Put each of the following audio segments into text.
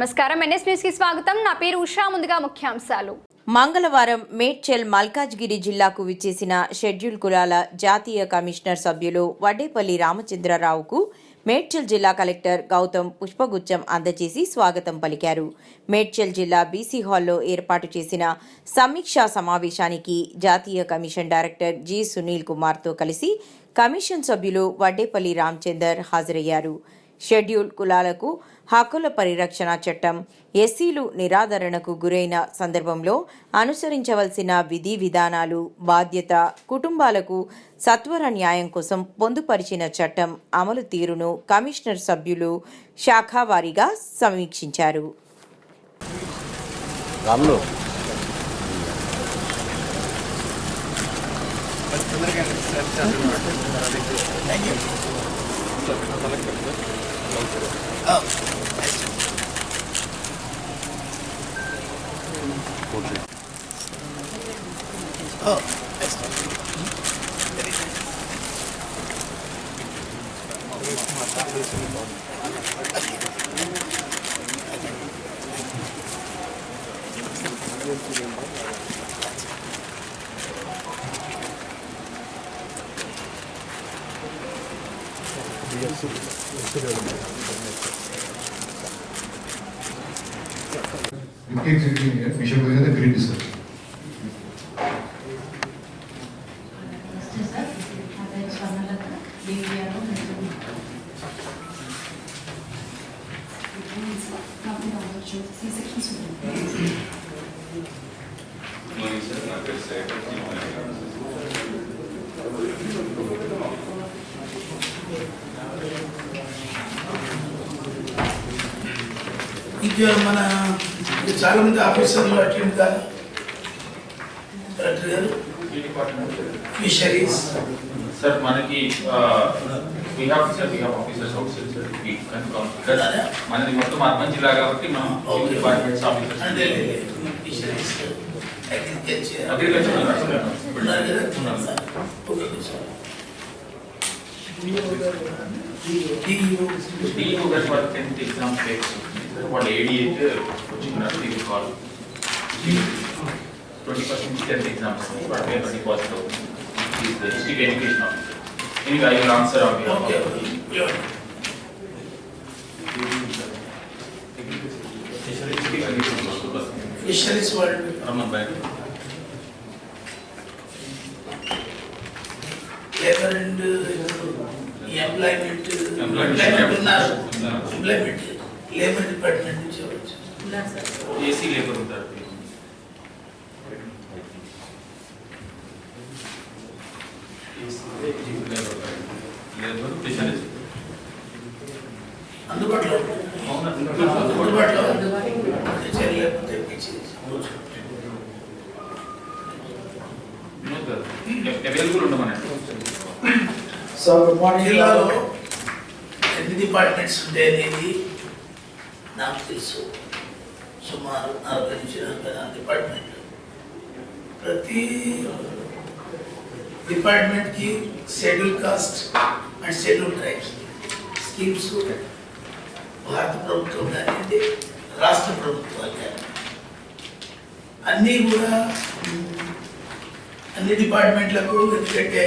నమస్కారం. ఎన్ఎస్ న్యూస్కి స్వాగతం. నా పేరు ఉషా. ముందుగా ముఖ్యాంశాలు. మంగళవారం మేడ్చల్ మల్కాజ్గిరి జిల్లాకు విచ్చేసిన షెడ్యూల్ కులాల జాతీయ కమిషనర్ సభ్యులు వడ్డేపల్లి రామచంద్రరావుకు మేడ్చల్ జిల్లా కలెక్టర్ గౌతమ్ పుష్పగుచ్చం అందజేసి స్వాగతం పలికారు. మేడ్చల్ జిల్లా బీసీ హాల్లో ఏర్పాటు చేసిన సమీక్షా సమావేశానికి జాతీయ కమిషన్ డైరెక్టర్ జి సునీల్ కుమార్తో కలిసి కమిషన్ సభ్యులు వడ్డేపల్లి రామచందర్ హాజరయ్యారు. షెడ్యూల్ కులాలకు హక్కుల పరిరక్షణ చట్టం ఎస్సీలు నిరాదరణకు గురైన సందర్భంలో అనుసరించవలసిన విధి విధానాలు బాధ్యత కుటుంబాలకు సత్వర న్యాయం కోసం పొందుపరిచిన చట్టం అమలు తీరును కమిషనర్ సభ్యులు శాఖావారీగా సమీక్షించారు. Ramulu. Deputy Executive poultry. Oh, that's Yes, Екзекутивния, Миша Козина е приписан. Gidiyorum bana. డివిఆర్ఓ company అవ్వచ్చు సి సెక్షన్స్ ఉంటుంది మార్నింగ్ సార్ నా పేరు శేఖర్ ఇంకా మన ఇంకా చాలా మంది ఆఫీసర్లు అటెండ్ కాదు కలెక్టర్ గారు ఫిషరీస్ సార్ మనకి we have sir we have officers outside sir we can come because మనది మొత్తం అర్బన్ జిల్లా కాబట్టి మనం Okay. డిపార్ట్మెంట్స్ అంటే ఆఫీసర్స్ ఫిషరీస్ అగ్రికల్చర్ అగ్రికల్చర్ ఉన్నారు కదా ఉన్నారు. Okay sir DEO for 10th exam takes what ADA coaching nursing call 20% 10th exams, but 20% is the district education officer. Anyway, I will answer on behalf of the World. Raman and employment employment ఉన్నారు employment labour department నుంచి వచ్చు AC labour ఉంటారు అందుబాటులో అందుబాటులో చేయలేకపోతే available ఉండమని జిల్లాలో ఎన్ని డిపార్ట్మెంట్స్ ఉంటాయి అనేది నాకు తెలుసు సుమారు నలభై నుంచి నలభై నాలుగు డిపార్ట్మెంట్లు ప్రతి డిపార్ట్మెంట్కి schedule caste and schedule tribes schemes భారత ప్రభుత్వం కానివ్వండి రాష్ట్ర ప్రభుత్వాలు కానీ అన్నీ కూడా మ్, అన్ని డిపార్ట్మెంట్లకు ఎందుకంటే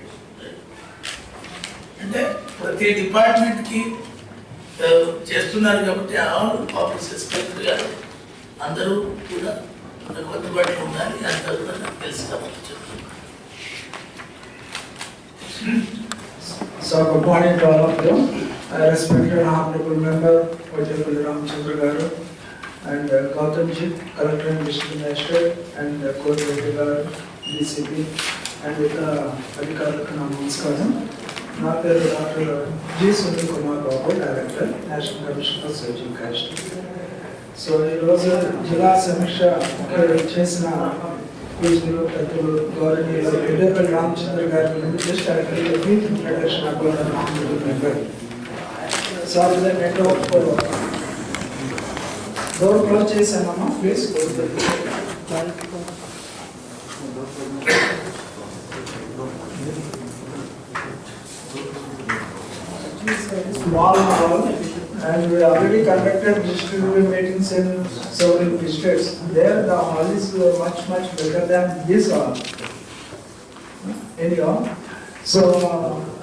అంటే ప్రతి డిపార్ట్మెంట్కి చేస్తున్నారు కాబట్టి ఆల్ ఆఫీసర్ గారు అందరూ కూడా కొద్దిపాటు ఉండాలి. అందరూ కూడా నాకు తెలిసి కాబట్టి so good morning to all of you I respected గారు అండ్ గౌతమ్ కలెక్టర్ డిస్ట్రిక్ట్ మేస్టర్ అండ్ కోర్టు రెడ్డి గారు డిసిపి అండ్ ఇక అధికారులకు నా నమస్కారం నా పేరు doctor G Sunil Kumar Babu director national commission for surging caste so ఈరోజు జిల్లా సమీక్ష చేసిన పూజలు పెద్దలు గౌరవనీయులు పెద్దపల్లి రామచంద్ర గారి నుండి just introduction member sir net door close చేశానమ్మా please small hall and we already conducted distributed meetings in several districts. There the hall is much much better than this hall. Anyhow, so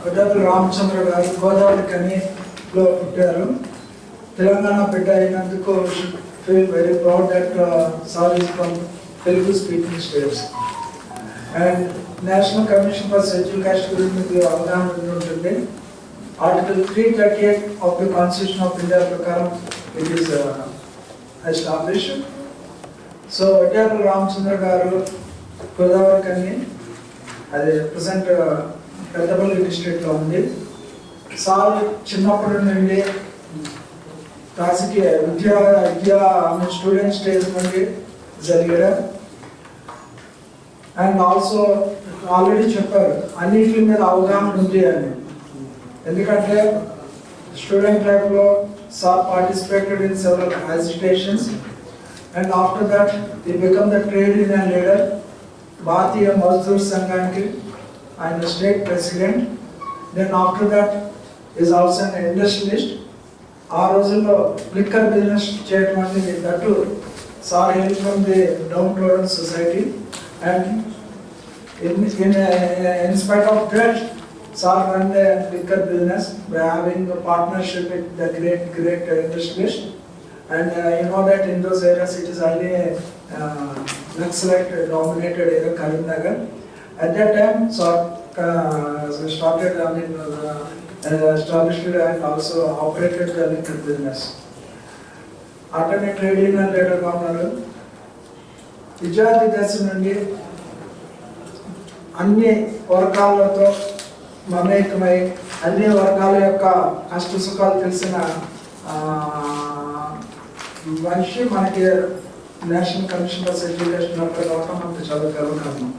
Kottapalli Ramachandra garu Godavari కనిలో పుట్టారు తెలంగాణ బిడ్డ అయినందుకు feel very proud that sir is from Telugu speaking states and national commission for schedule caste గురించి మీకు అవగాహన ఉంటుంది ఉంటుంది Article 338 of the Constitution of India Prakaram, it is uh, established. So, Adyapal Ramchandra Garu, Godavari Kani, అది present Peddapalli డిస్ట్రిక్ట్లో ఉంది sir చిన్నప్పటి నుండి రాజకీయ విద్యా విద్యా స్టూడెంట్ స్టేజ్ నుండి జరిగారు అండ్ ఆల్సో ఆల్రెడీ చెప్పారు అన్నిటి మీద అవగాహన ఉంది అని ఎందుకంటే స్టూడెంట్ లైఫ్లో sir participated in several agitations and after that the become the trade union leader Bharatiya Mazdoor సంఘానికి ఆయన state president then after that is also an industrialist ఆ రోజుల్లో లిక్కర్ బిజినెస్ చేయడం అనేది that sir help from the down road society and in, in, uh, in spite of that, Sir run the liquor business by having a partnership with the great, great uh, industrialist. And uh, you know that in those areas it is highly uh, Naxalite dominated area, Karimnagar. At that time, Sir uh, started, I mean, uh, uh, established and also operated the liquor business. అటనే trade union లీడర్గా ఉన్నారు విద్యార్థి దశ నుండి అన్ని వర్గాలతో మమేకమై అన్ని వర్గాల యొక్క కష్ట సుఖాలు తెలిసిన ఆ, మనిషి మనకి నేషనల్ కమిషన్ ఫర్ ఎడ్యుకేషన్ రావటం మనకు చాలా గర్వకారణం